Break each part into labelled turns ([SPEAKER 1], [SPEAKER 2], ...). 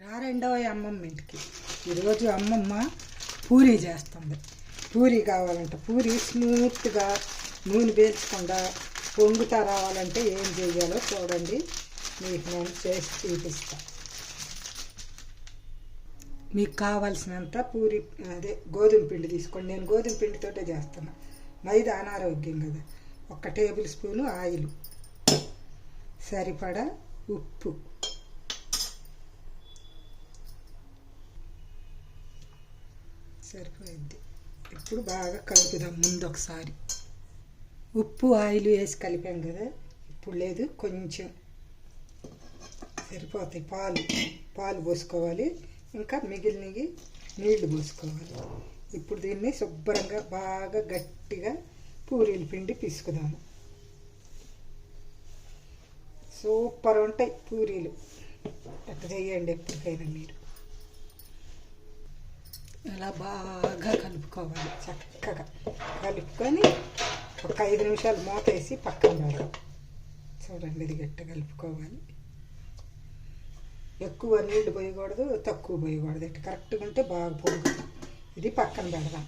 [SPEAKER 1] రెండవ అమ్మమ్మ ఇంటికి. ఈరోజు అమ్మమ్మ పూరి చేస్తుంది. పూరి కావాలంట. పూరి స్మూత్గా నూనె పీల్చకుండా పొంగుతా రావాలంటే ఏం చేయాలో చూడండి. మీకు నేను చేసి చూపిస్తా. మీకు కావాల్సినంత పూరి అదే గోధుమ పిండి తీసుకోండి. నేను గోధుమ పిండితోటే చేస్తున్నా. మైదా అనారోగ్యం కదా. ఒక టేబుల్ స్పూను ఆయిల్. సరిపడా ఉప్పు. సరిపోయింది. ఇప్పుడు బాగా కలుపుదాం ముందు ఒకసారి ఉప్పు ఆయిల్ వేసి కలిపాం కదా? ఇప్పుడు లేదు కొంచెం సరిపోతాయి పాలు. పాలు పోసుకోవాలి. ఇంకా మిగిలినవి నీళ్ళు పోసుకోవాలి. ఇప్పుడు దీన్ని శుభ్రంగా బాగా గట్టిగా పూరీల పిండి పిసుకుదాము. సూపర్ ఉంటాయి పూరీలు. అట్లా చేయండి ఎప్పటికైనా మీరు. అలా బాగా కలుపుకోవాలి. చక్కగా కలుపుకొని ఒక ఐదు నిమిషాలు మూత వేసి పక్కన పెడదాం. చూడండి ఇది గట్ట కలుపుకోవాలి. ఎక్కువ నీళ్ళు పోయకూడదు తక్కువ పోయకూడదు. ఇట్లా కరెక్ట్గా ఉంటే బాగా పొడుగు ఇది పక్కన పెడదాం.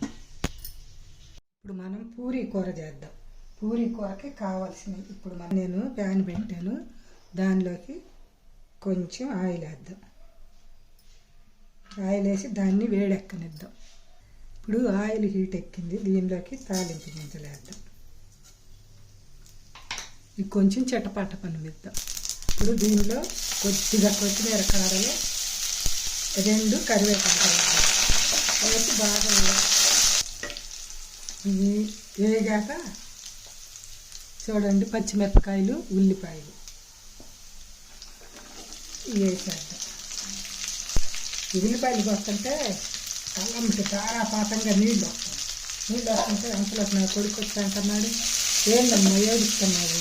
[SPEAKER 1] ఇప్పుడు మనం పూరీ కూర చేద్దాం. పూరీ కూరకి కావాల్సినవి ఇప్పుడు మనం నేను ప్యాన్ పెట్టాను. దానిలోకి కొంచెం ఆయిల్ వేద్దాం. ఆయిల్ వేసి దాన్ని వేడెక్కనిద్దాం. ఇప్పుడు ఆయిల్ హీట్ ఎక్కింది. దీనిలోకి తాలింపు గింజలు వేద్దాం ఇది కొంచెం చెట్టపాట పనిమిద్దాం ఇప్పుడు దీనిలో కొద్దిగా కొత్తిమీర కారలు రెండు కరివేపాకు వేసి బాగా ఇవి వేగాక చూడండి పచ్చిమిరపకాయలు ఉల్లిపాయలు. వేసేద్దాం. ఉల్లిపాయలు వస్తుంటే చాలా పాతంగా నీళ్ళు వస్తాయి. నీళ్ళు వస్తుంటే అంతలో నా కొడుకు వచ్చాకన్నాడు ఏందమ్మా ఏడుస్తున్నావు?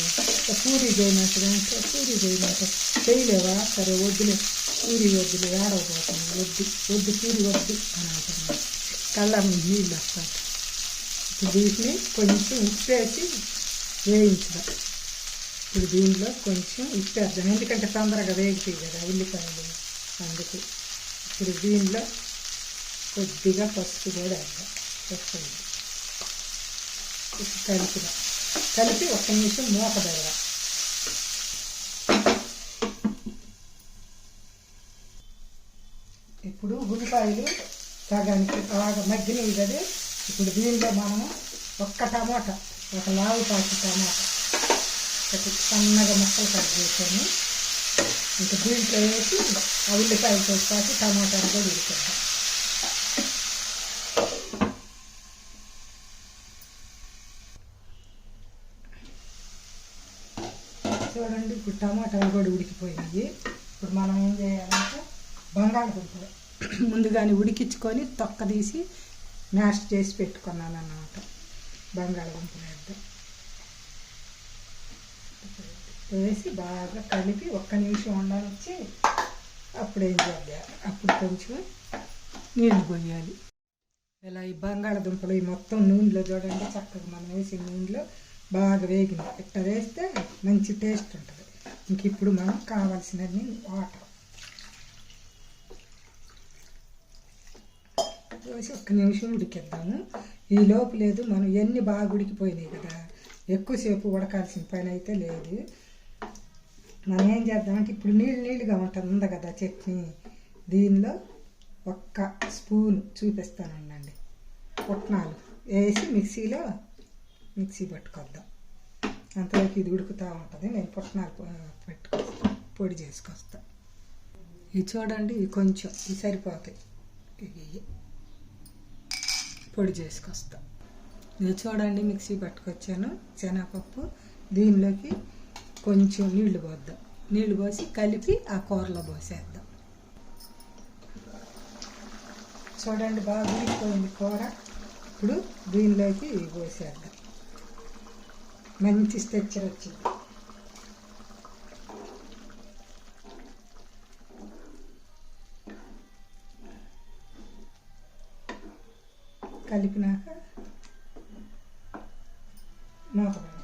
[SPEAKER 1] పూరి చేయమంటే అంటే పూరి చేయమంటే చేయలేవా? సరే వద్దులే. పూరి వద్దులే ఏడవబోతుంది వద్దు వద్దు పూరి వద్దు అని అంటున్నాడు. కళ్ళమ్మ నీళ్ళు వస్తాయి. ఇప్పుడు వీటిని కొంచెం ఉప్పేసి వేయించడం. ఇప్పుడు దీనిలో కొంచెం ఉప్పేద్దాం ఎందుకంటే తొందరగా వేగిపోయి కదా ఉల్లిపాయలు. అందుకు ఇప్పుడు దీనిలో కొద్దిగా పసుపు కూడా వేద్దాం. పసుపు. ఇప్పుడు కలిపిన కలిపి ఒక్క నిమిషం మూత పెడదాం. ఇప్పుడు ఉల్లిపాయలు సగానికి బాగా మగ్గినవి కదా ఇప్పుడు దీనిలో మనము ఒక్క టమాటా ఒక లావు పాకి టమాటా ఒకటి సన్నగా ముక్కలు కట్ చేసాము. ఇంకా దీంట్లో వేసి ఆ ఉల్లిపాయలతో పాటు టమాటాలు కూడా ఉడికేద్దాం చూడండి ఇప్పుడు టమాటాలు కూడా ఉడికిపోయినాయి. ఇప్పుడు మనం ఏం చేయాలంటే బంగాళదుంపలు ముందుగానే ఉడికించుకొని తొక్క తీసి మ్యాష్ చేసి పెట్టుకున్నాను అన్నమాట బంగాళదుంపలు వేద్దాం. వేసి బాగా కలిపి ఒక్క నిమిషం ఉండాలొచ్చి అప్పుడు ఏం చేయాలి? అప్పుడు కొంచెం నీళ్ళు పోయాలి. ఇలా ఈ బంగాళదుంపలు ఈ మొత్తం నూనెలో చూడండి చక్కగా మనం వేసిన నూనెలో బాగా వేగింది ఇట్లా వేస్తే మంచి టేస్ట్ ఉంటుంది. ఇంక ఇప్పుడు మనం కావాల్సినన్ని వాటర్ వేసి ఒక్క నిమిషం ఉడికిద్దాము. ఈ లోపు లేదు మనం ఎన్ని బాగా ఉడికిపోయినాయి కదా? ఎక్కువసేపు ఉడకాల్సిన పని అయితే లేదు. మనం ఏం చేద్దామంటే ఇప్పుడు నీళ్ళు నీళ్ళుగా ఉంటుంది ఉంది కదా చట్నీ. దీనిలో ఒక్క స్పూన్ చూపిస్తానండి. పుట్నాలు వేసి మిక్సీలో మిక్సీ పట్టుకొద్దాం. అంతవరకు ఇది ఉడుకుతూ ఉంటుంది. నేను పుట్నాలు పొ- పెట్టుకొస్తా పొడి చేసుకొస్తా. ఇది చూడండి ఇవి కొంచెం ఇవి సరిపోతాయి. ఇవి పొడి చేసుకొస్తా. ఇది చూడండి మిక్సీ పట్టుకొచ్చాను. శనగపప్పు దీనిలోకి కొంచెం నీళ్ళు పోద్దాం. నీళ్ళు పోసి కలిపి ఆ కూరలో పోసేద్దాం. చూడండి బాగా ఉడికిపోయింది కూర. ఇప్పుడు దీనిలోకి పోసేద్దాం. మంచి స్ట్రెచ్చర్ వచ్చింది. కలిపినాక మూత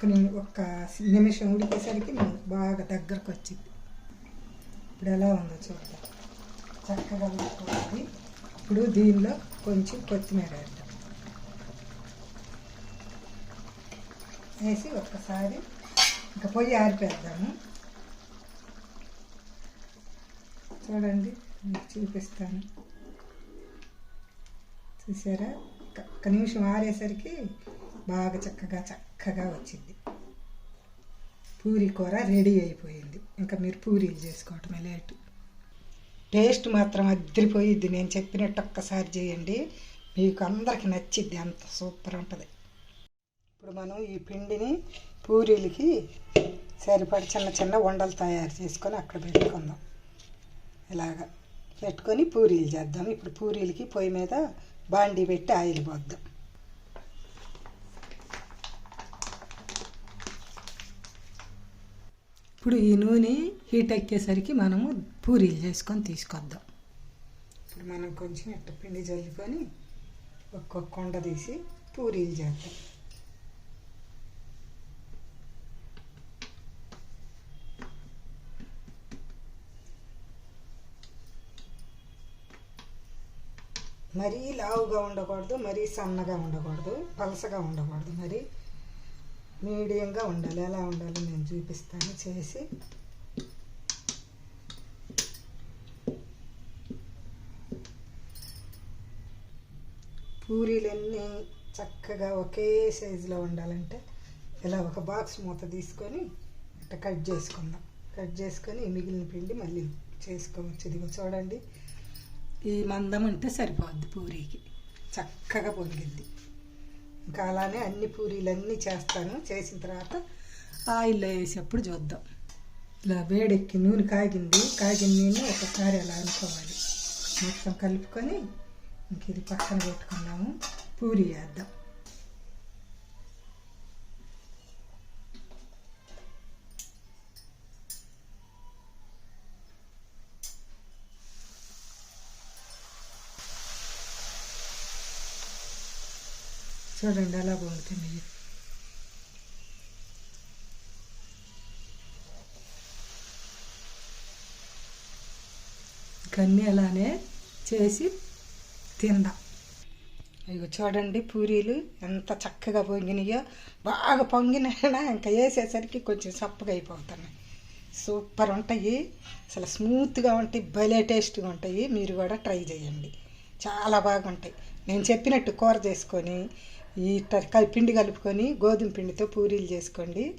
[SPEAKER 1] ఒక్క ఒక్క నిమిషం ఉడికేసరికి బాగా దగ్గరకు వచ్చింది. ఇప్పుడు ఎలా ఉందో చూద్దాం. చక్కగా వేసుకోవాలి ఇప్పుడు దీనిలో కొంచెం కొత్తిమీర వేద్దాం. వేసి ఒక్కసారి ఇంకా పొయ్యి ఆరిపేద్దాము. చూడండి చూపిస్తాను. చూసారా? ఒక్క- నిమిషం ఆరేసరికి బాగా చక్కగా చక్కగా వచ్చింది. పూరి కూర రెడీ అయిపోయింది. ఇంకా మీరు పూరీలు చేసుకోవటమే లేటు. టేస్ట్ మాత్రం అద్దరిపోయిద్ది నేను చెప్పినట్టు ఒక్కసారి చేయండి. మీకు అందరికి నచ్చిద్ది. అంత సూపర్ ఉంటుంది. ఇప్పుడు మనం ఈ పిండిని పూరీలకి సరిపడి చిన్న చిన్న వండలు తయారు చేసుకొని అక్కడ పెట్టుకుందాం. ఇలాగా పెట్టుకొని పూరీలు చేద్దాం. ఇప్పుడు పూరీలకి పొయ్యి మీద బాండీ పెట్టి ఆయిల్ పోద్దాం. ఇప్పుడు ఈ నూనె హీట్ ఎక్కేసరికి మనము పూరీలు చేసుకొని తీసుకొద్దాం. ఇప్పుడు మనం కొంచెం ఎట్ట పిండి చల్లుకొని ఒక్కొక్క కొండ తీసి పూరీలు చేద్దాం. మరీ లావుగా ఉండకూడదు మరీ సన్నగా ఉండకూడదు పలసగా ఉండకూడదు మరి మీడియంగా ఉండాలి. ఎలా ఉండాలో. నేను చూపిస్తాను. చేసి. పూరీలన్నీ చక్కగా ఒకే సైజులో ఉండాలంటే ఇలా ఒక బాక్స్ మూత తీసుకొని ఇట్లా కట్ చేసుకుందాం. కట్ చేసుకొని మిగిలిన పిండి మళ్ళీ చేసుకోవచ్చు. ఇదిగో చూడండి. ఈ మందం ఉంటే సరిపోద్ది పూరీకి. చక్కగా పొంగిద్ది ఇంకా అలానే అన్ని పూరీలన్నీ చేస్తాను. చేసిన తర్వాత ఆయిల్లో వేసేప్పుడు చూద్దాం. ఇలా వేడెక్కి నూనె కాగింది. కాగిన నూనె ఒకసారి అలా అనుకోవాలి. మొత్తం కలుపుకొని ఇంక ఇది పక్కన పెట్టుకున్నాము. పూరి వేద్దాం చూడండి ఎలా పొంగుతున్నాయి ఇకన్నీ అలానే చేసి తిందాం. ఇగో చూడండి పూరీలు ఎంత చక్కగా పొంగినాయో. బాగా పొంగినా ఇంకా వేసేసరికి కొంచెం చప్పగా అయిపోతున్నాయి. సూపర్ ఉంటాయి. అసలు స్మూత్గా ఉంటాయి భలే టేస్ట్గా ఉంటాయి. మీరు కూడా ట్రై చేయండి. చాలా బాగుంటాయి. నేను చెప్పినట్టు కూర చేసుకొని ఈ ట- పిండి కలుపుకొని గోధుమ పిండితో పూరీలు చేసుకోండి.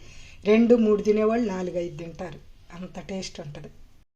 [SPEAKER 1] రెండు మూడు తినేవాళ్ళు నాలుగు ఐదు తింటారు. అంత టేస్ట్ ఉంటుంది.